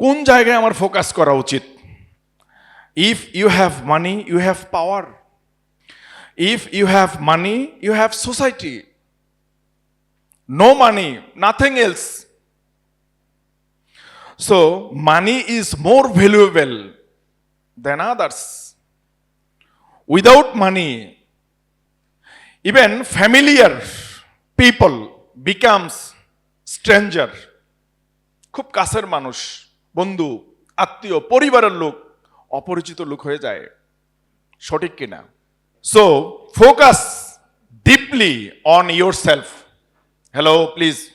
কোন জায়গায় আমার ফোকাস করা উচিত? If you have money you have power if you have money you have society no money nothing else so money is more valuable than others without money even familiar people becomes stranger. খুব কাছের মানুষ। বন্ধু, আত্মীয়, পরিবারের লোক, অপরিচিত লোক হয়ে যায়। সঠিক কিনা? So focus deeply on yourself hello please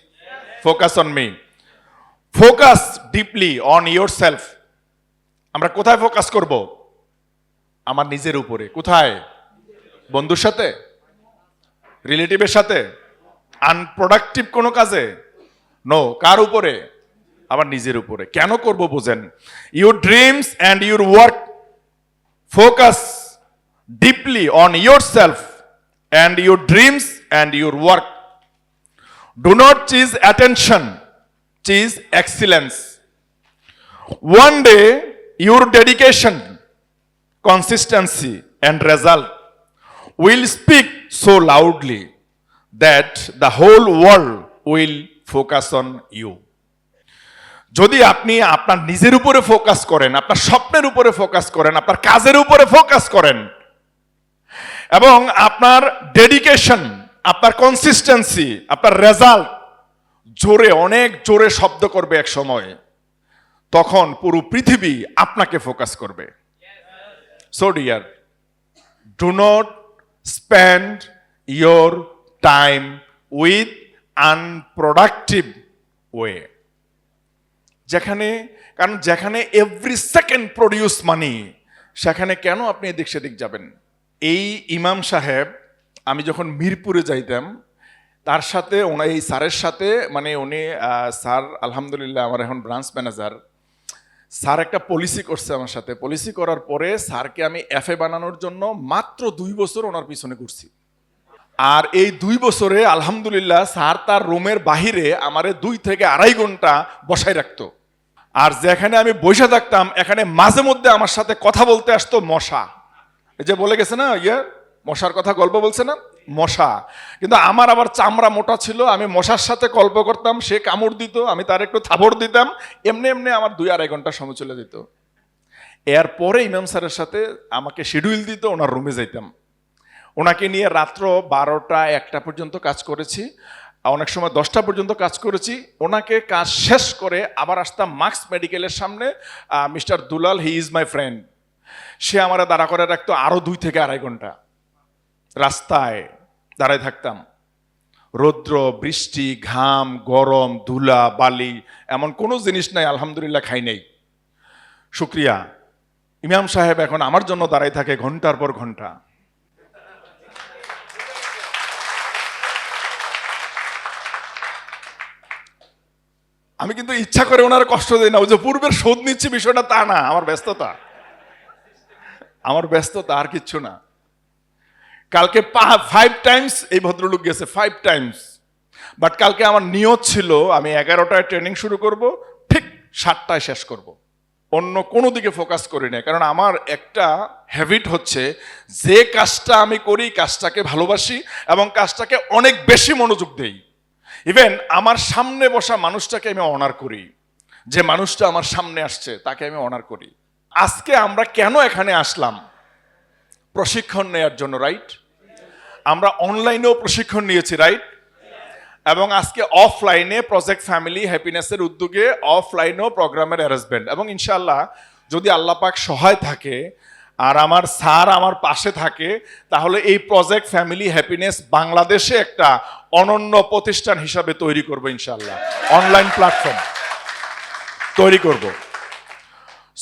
focus on me focus deeply on yourself আমরা কোথায় ফোকাস করব? আমার নিজের উপরে। কোথায়? বন্ধুর সাথে? রিলেটিভের সাথে? আনপ্রোডাক্টিভ কোনো কাজে? নো কার উপরে? আবার নিজের উপরে। কেন করব বোঝেন? Your dreams and your work focus deeply on yourself and your dreams and your work do not chase attention chase excellence one day your dedication consistency, and result will speak so loudly that the whole world will focus on you. যদি আপনি আপনার নিজের উপরে focus করেন আপনার স্বপ্নের উপরে focus করেন আপনার কাজের উপরে ফোকাস করেন এবং আপনার ডেডিকেশন আপনার কনসিস্টেন্সি আপনার রেজাল্ট জোরে অনেক জোরে শব্দ করবে এক সময় তখন পুরো পৃথিবী আপনাকে ফোকাস করবে So, dear, do not spend your time with unproductive way. যেখানে, কারণ যেখানে এভরি সেকেন্ড প্রডিউস মানি সেখানে কেন আপনি এদিক সেদিক যাবেন? এই ইমাম সাহেব, আমি যখন মিরপুরে যাইতাম, তার সাথে, ওনার এই স্যারের সাথে মানে উনি স্যার আলহামদুলিল্লাহ আমার এখন ব্রাঞ্চ ম্যানেজার স্যার একটা পলিসি করছে আমার সাথে। পলিসি করার পরে স্যারকে আমি এফএ বানানোর জন্য মাত্র দুই বছর ওনার পিছনে ঘুরছি। আর এই দুই বছরে আলহামদুলিল্লাহ স্যার তার রুমের বাহিরে আমারে দুই থেকে আড়াই ঘণ্টা বসাই রাখতো। আর যেখানে আমি বসে থাকতাম, এখানে মাঝে মধ্যে আমার সাথে কথা বলতে আসতো মশা। এই যে বলে গেছে না ইয়ে মশার কথা গল্প বলছে না? মশা। কিন্তু আমার আবার চামড়া মোটা ছিল, আমি মশার সাথে গল্প করতাম, সে কামড় দিত, আমি তার একটু থাবড় দিতাম, এমনি এমনি আমার দুই আড়াই ঘণ্টা সময় চলে যেত। এরপরে ইমাম স্যারের সাথে আমাকে শিডিউল দিত, ওনার রুমে যাইতাম। ওনাকে নিয়ে রাত্র বারোটা একটা পর্যন্ত কাজ করেছি। অনেক সময় দশটা পর্যন্ত কাজ করেছি। ওনাকে কাজ শেষ করে আবার আসতাম মার্কস মেডিকেলের সামনে। Mister Dulal, he is my friend. সে আমার দাঁড়া করে রাখতো আরও দুই থেকে আড়াই ঘণ্টা। রাস্তায় দাঁড়ায় থাকতাম। রৌদ্র, বৃষ্টি, ঘাম, গরম, ধুলা, বালি, এমন কোনো জিনিস নাই, আলহামদুলিল্লাহ খাই নেই। শুক্রিয়া। ইমাম সাহেব এখন আমার জন্য দাঁড়ায় থাকে ঘণ্টার পর ঘণ্টা। আমি কিন্তু ইচ্ছা করে ওনার কষ্ট দিই না, ওই যে পূর্বের শোধ নিচ্ছি বিষয়টা তা না, আমার ব্যস্ততা। আমার ব্যস্ততা আর কিচ্ছু না। কালকে ফাইভ টাইমস এই ভদ্রলোক গেছে ফাইভ টাইমস বাট কালকে আমার নিয়ত ছিল, আমি এগারোটায় ট্রেনিং শুরু করব, ঠিক সাতটায় শেষ করব। অন্য কোনো দিকে ফোকাস করি না কারণ আমার একটা হ্যাবিট হচ্ছে, যে কাজটা আমি করি, কাজটাকে ভালোবাসি এবং কাজটাকে অনেক বেশি মনোযোগ দেই। ইভেন আমার সামনে বসা মানুষটাকে আমি অনার করি। যে মানুষটা আমার সামনে আসছে, তাকে আমি অনার করি। আজকে আমরা কেন এখানে আসলাম? প্রশিক্ষণ নেয়ার জন্য রাইট আমরা অনলাইনেও প্রশিক্ষণ নিয়েছি রাইট এবং আজকে অফলাইনে প্রজেক্ট ফ্যামিলি হ্যাপিনেসের উদ্যোগে অফলাইনেও প্রোগ্রামের অ্যারেঞ্জমেন্ট এবং ইনশাল্লাহ যদি আল্লাপাক সহায় থাকে আর আমার স্যার আমার পাশে থাকে, তাহলে এই প্রজেক্ট ফ্যামিলি হ্যাপিনেস বাংলাদেশে একটা অনন্য প্রতিষ্ঠান হিসাবে তৈরি করব ইনশাল্লাহ অনলাইন প্ল্যাটফর্ম তৈরি করব।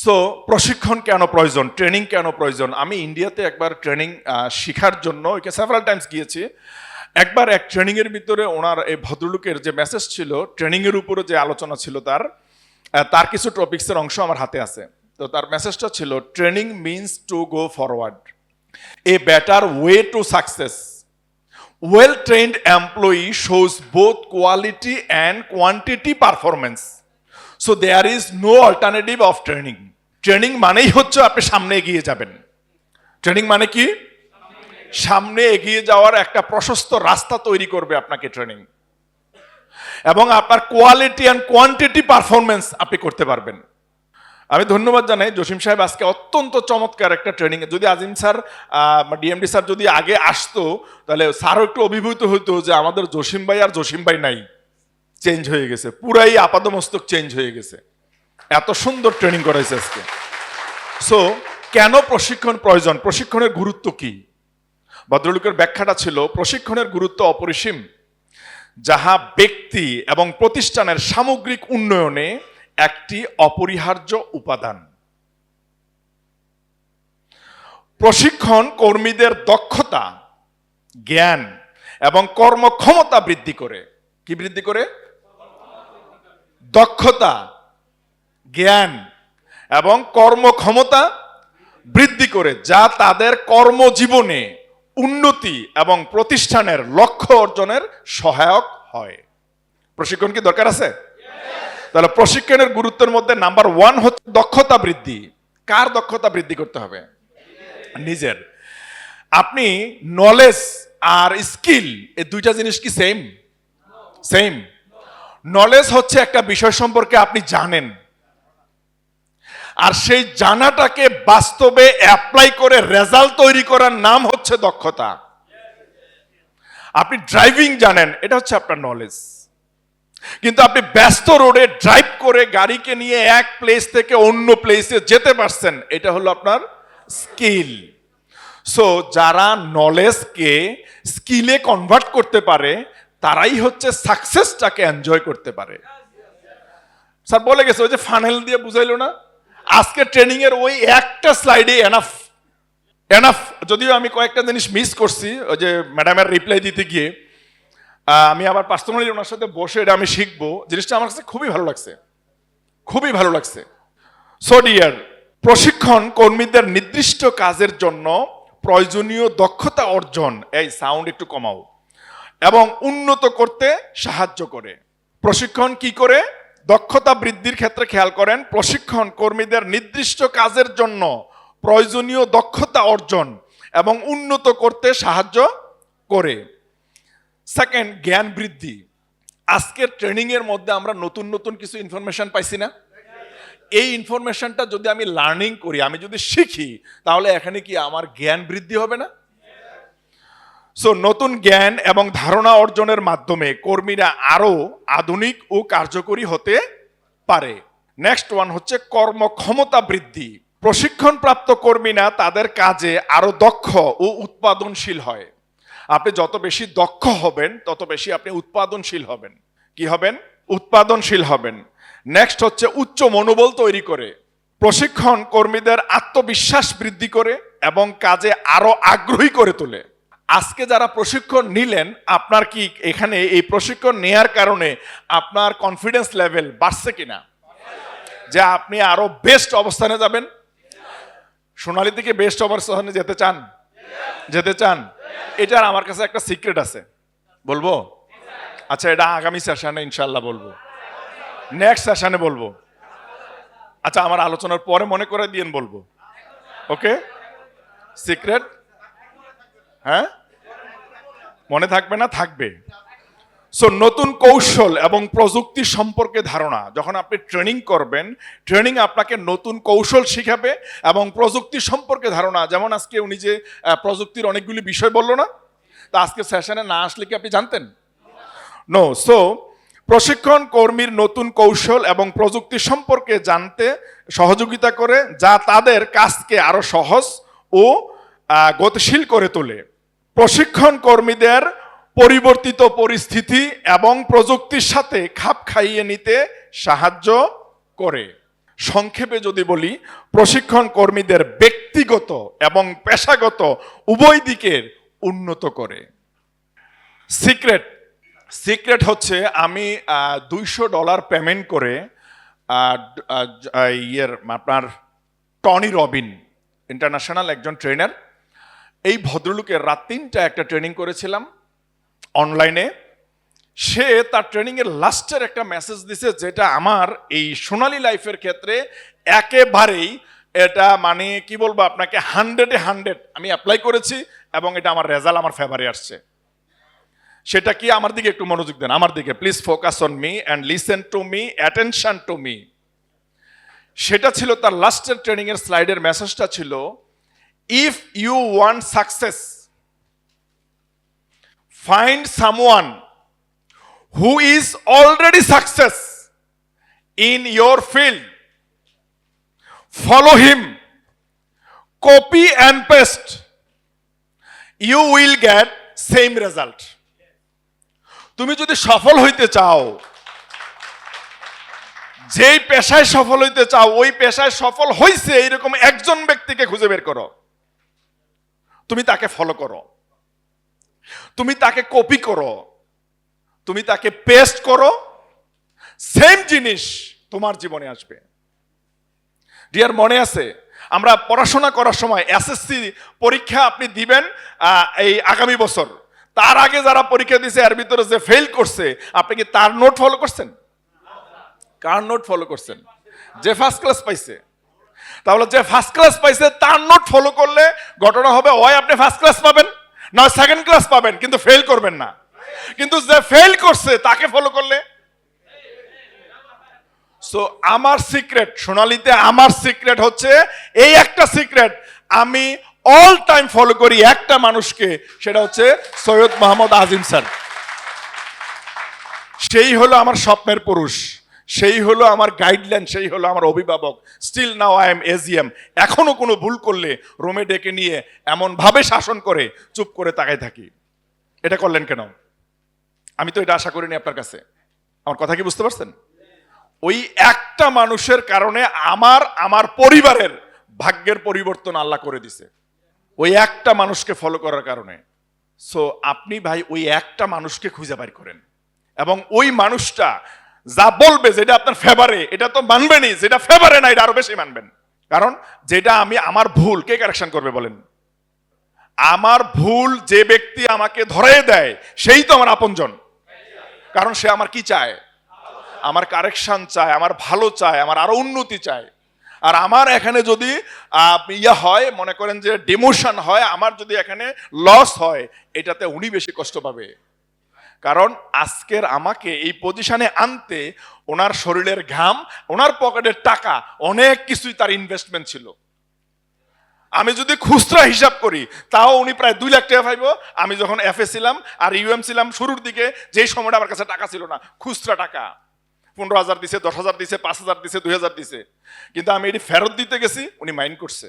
সো প্রশিক্ষণ কেন প্রয়োজন? ট্রেনিং কেন প্রয়োজন? আমি ইন্ডিয়াতে একবার ট্রেনিং শেখার জন্য ওইকে সেভারাল টাইমস গিয়েছি। একবার এক ট্রেনিংয়ের ভিতরে ওনার এই ভদ্রলোকের যে মেসেজ ছিল ট্রেনিংয়ের উপরে যে আলোচনা ছিল তার তার কিছু টপিক্সের অংশ আমার হাতে আছে। তো তার মেসেজটা ছিল training means to go forward a better way to success well trained employee shows both quality and quantity performance so there is no alternative of training training মানেই হচ্ছে আপনি সামনে এগিয়ে যাবেন। ট্রেনিং মানে কি? সামনে এগিয়ে যাওয়ার একটা প্রশস্ত রাস্তা তৈরি করবে আপনাকে ট্রেনিং এবং আপনার কোয়ালিটি অ্যান্ড কোয়ান্টিটি পারফরমেন্স আপনি করতে পারবেন। আমি ধন্যবাদ জানাই জসিম সাহেব আজকে অত্যন্ত চমৎকার একটা ট্রেনিং যদি আজিম স্যার ডিএমডি স্যার যদি আগে আসতো, তাহলে স্যারও একটু অভিভূত হতো যে আমাদের জসিম ভাই আর জসিম ভাই নাই। চেঞ্জ হয়ে গেছে, পুরাই আপাদমস্তক চেঞ্জ হয়ে গেছে। এত সুন্দর ট্রেনিং করাইছে আজকে। সো কেন প্রশিক্ষণ প্রয়োজন? প্রশিক্ষণের গুরুত্ব কি? ভদ্রলোকের ব্যাখ্যাটা ছিল, প্রশিক্ষণের গুরুত্ব অপরিসীম। যাহা ব্যক্তি এবং প্রতিষ্ঠানের সামগ্রিক উন্নয়নে একটি অপরিহার্য উপাদান। প্রশিক্ষণ কর্মীদের দক্ষতা, জ্ঞান এবং কর্মক্ষমতা বৃদ্ধি করে। কি বৃদ্ধি করে? দক্ষতা, জ্ঞান এবং কর্মক্ষমতা বৃদ্ধি করে, যা তাদের কর্মজীবনে উন্নতি এবং প্রতিষ্ঠানের লক্ষ্য অর্জনের সহায়ক হয়। প্রশিক্ষণ কি দরকার আছে? তাহলে প্রশিক্ষণের গুরুত্বের মধ্যে নাম্বার ওয়ান হচ্ছে দক্ষতা বৃদ্ধি। কার দক্ষতা বৃদ্ধি করতে হবে? নিজের। আপনি নলেজ আর স্কিল এই দুইটা জিনিস কি সেম সেম নলেজ হচ্ছে একটা বিষয় সম্পর্কে আপনি জানেন। আর সেই জানাটাকে বাস্তবে অ্যাপ্লাই করে রেজাল্ট তৈরি করার নাম হচ্ছে দক্ষতা। আপনি ড্রাইভিং জানেন, এটা হচ্ছে আপনার নলেজ কিন্তু আপনি ব্যস্ত রোডে ড্রাইভ করে গাড়িকে নিয়ে এক প্লেস থেকে অন্য প্লেসে যেতে পারছেন, এটা হলো আপনার স্কিল সো যারা নলেজকে স্কিলে কনভার্ট করতে পারে, তারাই হচ্ছে সাকসেসটাকে এনজয় করতে পারে। স্যার, বলে গেছে, ওই যে ফানেল দিয়ে বুঝাইলো না? আজকে ট্রেনিং এর ওই একটা স্লাইডে এনাফ এনাফ যদিও আমি কয়েকটা জিনিস মিস করছি, ওই যে ম্যাডামের রিপ্লাই দিতে গিয়ে। আমি আবার পার্সোনালি ওনার সাথে বসে এটা আমি শিখব। জিনিসটা আমার কাছে খুবই ভালো লাগছে। খুবই ভালো লাগছে। সো ডিয়ার প্রশিক্ষণ কর্মীদের নির্দিষ্ট কাজের জন্য প্রয়োজনীয় দক্ষতা অর্জন, এই সাউন্ড একটু কমাও, এবং উন্নত করতে সাহায্য করে। প্রশিক্ষণ কি করে? দক্ষতা বৃদ্ধির ক্ষেত্রে খেয়াল করেন, প্রশিক্ষণ কর্মীদের নির্দিষ্ট কাজের জন্য প্রয়োজনীয় দক্ষতা অর্জন এবং উন্নত করতে সাহায্য করে। সেকেন্ড জ্ঞান বৃদ্ধি। আজকের ট্রেনিং এর মধ্যে আমরা নতুন নতুন কিছু ইনফরমেশন পাইছি না? এই ইনফরমেশনটা যদি আমি লার্নিং করি, আমি যদি শিখি, তাহলে এখানে কি আমার জ্ঞান বৃদ্ধি হবে না? সো নতুন জ্ঞান এবং ধারণা অর্জনের মাধ্যমে কর্মীরা আরও আধুনিক ও কার্যকরী হতে পারে। নেক্সট ওয়ান হচ্ছে কর্মক্ষমতা বৃদ্ধি। প্রশিক্ষণপ্রাপ্ত কর্মীরা তাদের কাজে আরও দক্ষ ও উৎপাদনশীল হয়। আপনি যত বেশি দক্ষ হবেন, তত বেশি আপনি উৎপাদনশীল হবেন। কি হবেন? উৎপাদনশীল হবেন। নেক্সট হচ্ছে উচ্চ মনোবল তৈরি করে। প্রশিক্ষণ কর্মীদের আত্মবিশ্বাস বৃদ্ধি করে এবং কাজে আরও আগ্রহী করে তোলে। আজকে যারা প্রশিক্ষণ নিলেন, আপনার কি এখানে এই প্রশিক্ষণ নেয়ার কারণে আপনার কনফিডেন্স লেভেল বাড়ছে কিনা? যে আপনি আরও বেস্ট অবস্থানে যাবেন? সোনালী থেকে বেস্ট অবস্থানে যেতে চান? যেতে চান? এটার আমার কাছে একটা সিক্রেট আছে। বলব? আচ্ছা এটা আগামী সেশনে ইনশাল্লাহ বলব। নেক্সট সেশনে বলব। আচ্ছা আমার আলোচনার পরে মনে করে দিয়েন বলব। ওকে? সিক্রেট হ্যাঁ? মনে থাকবে না? থাকবে। সো নতুন কৌশল এবং প্রযুক্তি সম্পর্কে ধারণা। যখন আপনি ট্রেনিং করবেন ট্রেনিং আপনাকে নতুন কৌশল শিখাবে এবং প্রযুক্তি সম্পর্কে ধারণা। যেমন আজকে উনি যে প্রযুক্তির অনেকগুলি বিষয় বলল না? তা আজকে সেশনে না আসলে কি আপনি জানতেন? নো সো প্রশিক্ষণ কর্মীর নতুন কৌশল এবং প্রযুক্তি সম্পর্কে জানতে, সহযোগিতা করে, যা তাদের কাজকে আরও সহজ ও গতিশীল করে তোলে। প্রশিক্ষণ কর্মীদের পরিবর্তিত পরিস্থিতি এবং প্রযুক্তির সাথে খাপ খাইয়ে নিতে সাহায্য করে। সংক্ষেপে যদি বলি, প্রশিক্ষণ কর্মীদের ব্যক্তিগত এবং পেশাগত উভয় দিকের উন্নত করে। সিক্রেট সিক্রেট হচ্ছে আমি দুইশো ডলার পেমেন্ট করে ইয়ের আপনার টনি রবিন, ইন্টারন্যাশনাল একজন ট্রেনার, এই ভদ্রলোকের রাত তিনটা একটা ট্রেনিং করেছিলাম। অনলাইনে সে তার ট্রেনিং এর লাস্টের একটা মেসেজ দিছে, যেটা আমার এই সোনালী লাইফের ক্ষেত্রে একেবারেই এটা মানে কি বলব আপনাকে হান্ড্রেডে হান্ড্রেড আমি অ্যাপ্লাই করেছি এবং এটা আমার রেজাল্ট আমার ফেভারে আসছে। সেটা কি আমার দিকে একটু মনোযোগ দেন, আমার দিকে। Please focus on me and listen to me attention to me সেটা ছিল তার লাস্টের ট্রেনিং এর স্লাইডের মেসেজটা ছিল if you want success find someone who is already success in your field follow him copy and paste you will get same result তুমি যদি সফল হইতে চাও, যেই পেশায় সফল হইতে চাও, ওই পেশায় সফল হইছে এইরকম একজন ব্যক্তিকে খুঁজে বের করো। তুমি তাকে ফলো করো। তুমি তাকে কপি করো। তুমি তাকে পেস্ট করো। সেম জিনিস তোমার জীবনে আসবে। ডিয়ার মনে আছে, আমরা পড়াশোনা করার সময় এসএসসি পরীক্ষা আপনি দিবেন এই আগামী বছর। তার আগে যারা পরীক্ষা দিয়েছে এর ভিতরে যে ফেল করছে, আপনি কি তার নোট ফলো করছেন? কার নোট ফলো করছেন? যে ফার্স্ট ক্লাস পাইছে। তাহলে যে ফার্স্ট ক্লাস পাইছে, তার নোট ফলো করলে ঘটনা হবে হয় আপনি ফার্স্ট ক্লাস পাবেন। না সেকেন্ড ক্লাস পাবেন, কিন্তু ফেল করবেন না। কিন্তু যে ফেল করছে, তাকে ফলো করলে? সো আমার সিক্রেট সোনালিতে আমার সিক্রেট হচ্ছে, এই একটা সিক্রেট আমি অল টাইম ফলো করি একটা মানুষকে, সেটা হচ্ছে সৈয়দ মোহাম্মদ আজিম স্যার। সেই হলো আমার স্বপ্নের পুরুষ। সেই হলো আমার গাইডলাইন সেই হলো আমার অভিভাবক। Still now I am AGM এখনও কোনো ভুল করলে রোমে ডেকে নিয়ে এমনভাবে শাসন করে, চুপ করে তাকাই থাকি। এটা করলেন কেন? আমি তো এটা আশা করিনি আপনার কাছে। আমার কথা কি বুঝতে পারছেন? ওই একটা মানুষের কারণে আমার আমার পরিবারের ভাগ্যের পরিবর্তন আল্লাহ করে দিছে। ওই একটা মানুষকে ফলো করার কারণে। সো আপনি ভাই, ওই একটা মানুষকে খুঁজে বের করেন। এবং ওই মানুষটা যা বলবে যেটা আপনার ফেভারে এটা তো মানবেনই, যেটা ফেভারে না, এটা আরও বেশি মানবেন। কারণ যেটা আমি, আমার ভুল, কে কারেকশন করবে বলেন? আমার ভুল যে ব্যক্তি আমাকে ধরে দেয়, সেই তো আমার আপনজন। কারণ সে আমার কি চায়? আমার কারেকশন চায়, আমার ভালো চায়, আমার আরও উন্নতি চায়। আর আমার এখানে যদি ইয়া হয়, মনে করেন যে ডিমোশন হয়, আমার যদি এখানে লস হয়, এটাতে উনি বেশি কষ্ট পাবে। কারণ আজকের আমাকে এই পজিশনে আনতে ওনার শরীরের ঘাম, ওনার পকেটের টাকা, অনেক কিছুই তার ইনভেস্টমেন্ট ছিল। আমি যদি খুচরা হিসাব করি, তাও উনি প্রায় দুই লাখ টাকা পাইবো। আমি যখন এফএ ছিলাম আর ইউএম ছিলাম শুরুর দিকে, যেই সময়টা আমার কাছে টাকা ছিল না, খুচরা টাকা। পনেরো হাজার দিছে, দশ হাজার দিছে, পাঁচ হাজার দিছে, দুই হাজার দিছে। কিন্তু আমি এটি ফেরত দিতে গেছি, উনি মাইন্ড করছে।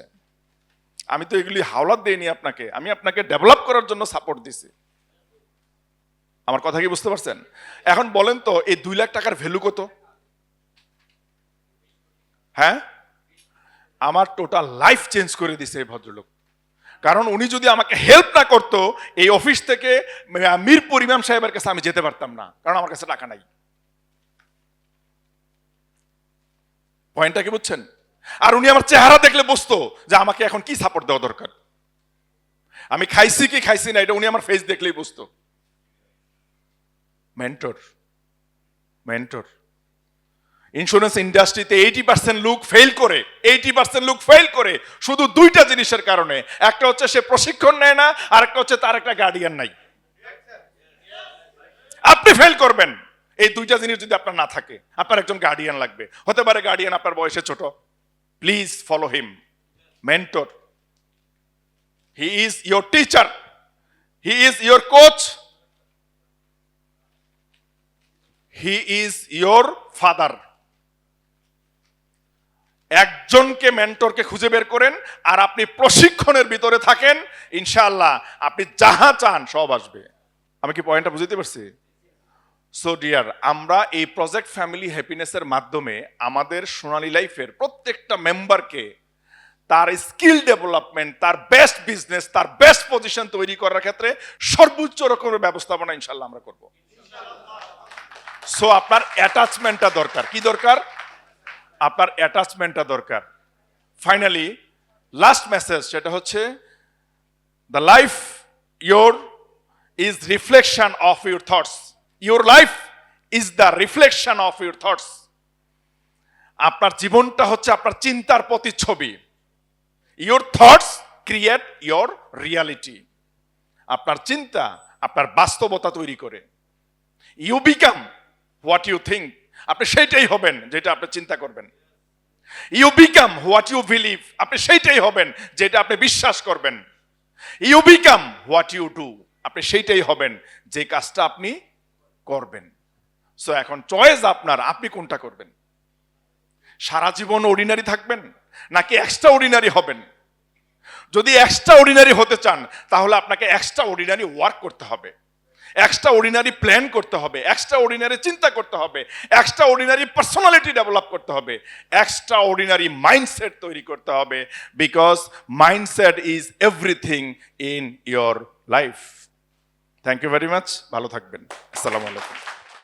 আমি তো এগুলি হাওলাত দিইনি আপনাকে, আমি আপনাকে ডেভেলপ করার জন্য সাপোর্ট দিছি। আমার কথা কি বুঝতে পারছেন? এখন বলেন তো, এই দুই লাখ টাকার ভ্যালু কত? হ্যাঁ? আমার টোটাল লাইফ চেঞ্জ করে দিছে এই ভদ্রলোক। কারণ উনি যদি আমাকে হেল্প না করতো, এই অফিস থেকে মিরপুর ইমাম সাহেবের কাছে আমি যেতে পারতাম না, কারণ আমার কাছে টাকা নাই। পয়েন্টটা কি বুঝছেন? আর উনি আমার চেহারা দেখলে বুঝতো যে আমাকে এখন কি সাপোর্ট দেওয়া দরকার। আমি খাইছি কি খাইছি না, এটা উনি আমার ফেস দেখলেই বুঝতো। মেন্টর মেন্টর ইন্স্যুরেন্স ইন্ডাস্ট্রিতে এইটি পার্সেন্ট লোক ফেল করে এইটি পার্সেন্ট লোক ফেল করে, শুধু দুইটা জিনিসের কারণে। একটা হচ্ছে সে প্রশিক্ষণ নেয় না আর একটা হচ্ছে তার একটা গার্ডিয়ান নাই। আপনি ফেল করবেন। এই দুইটা জিনিস যদি আপনার না থাকে, আপনার একজন গার্ডিয়ান লাগবে। হতে পারে গার্ডিয়ান আপনার বয়সে ছোট। Please follow him mentor he is your teacher he is your coach he is your father একজনকে মেন্টরকে খুঁজে বের করেন আর আপনি প্রশিক্ষণের ভিতরে থাকেন, ইনশাআল্লাহ আপনি যাহা চান সব আসবে। আমি কি পয়েন্টটা বুঝতে পারছি? সো ডিয়ার আমরা এই প্রজেক্ট ফ্যামিলি হ্যাপিনেসের মাধ্যমে আমাদের সোনালী লাইফের প্রত্যেকটা মেম্বারকে তার স্কিল ডেভেলপমেন্ট তার বেস্ট বিজনেস তার বেস্ট পজিশন তৈরি করার ক্ষেত্রে সর্বোচ্চ রকমের ব্যবস্থাপনা ইনশাল্লাহ আমরা করব। সো আপনার অ্যাটাচমেন্টটা দরকার। কি দরকার? আপনার অ্যাটাচমেন্টটা দরকার। ফাইনালি লাস্ট মেসেজ সেটা হচ্ছে the life your is reflection of your thoughts your life is the reflection of your thoughts আপনার জীবনটা হচ্ছে আপনার চিন্তার প্রতিচ্ছবি। Your thoughts create your reality আপনার চিন্তা আপনার বাস্তবতা তৈরি করে। You become what you think আপনি সেইটাই হবেন যেটা আপনি চিন্তা করবেন। You become what you believe আপনি সেইটাই হবেন যেটা আপনি বিশ্বাস করবেন। You become what you do আপনি সেইটাই হবেন যে কাজটা আপনি করবেন। সো এখন চয়েস আপনার, আপনি কোনটা করবেন? সারা জীবন অর্ডিনারি থাকবেন নাকি এক্সট্রা অর্ডিনারি হবেন? যদি এক্সট্রা অর্ডিনারি হতে চান, তাহলে আপনাকে এক্সট্রা অর্ডিনারি ওয়ার্ক করতে হবে। এক্সট্রা অর্ডিনারি প্ল্যান করতে হবে এক্সট্রা অর্ডিনারি চিন্তা করতে হবে এক্সট্রা অর্ডিনারি পার্সোনালিটি ডেভেলপ করতে হবে এক্সট্রা অর্ডিনারি মাইন্ডসেট তৈরি করতে হবে because mindset is everything in your life thank you very much ভালো থাকবেন, আসসালামু আলাইকুম।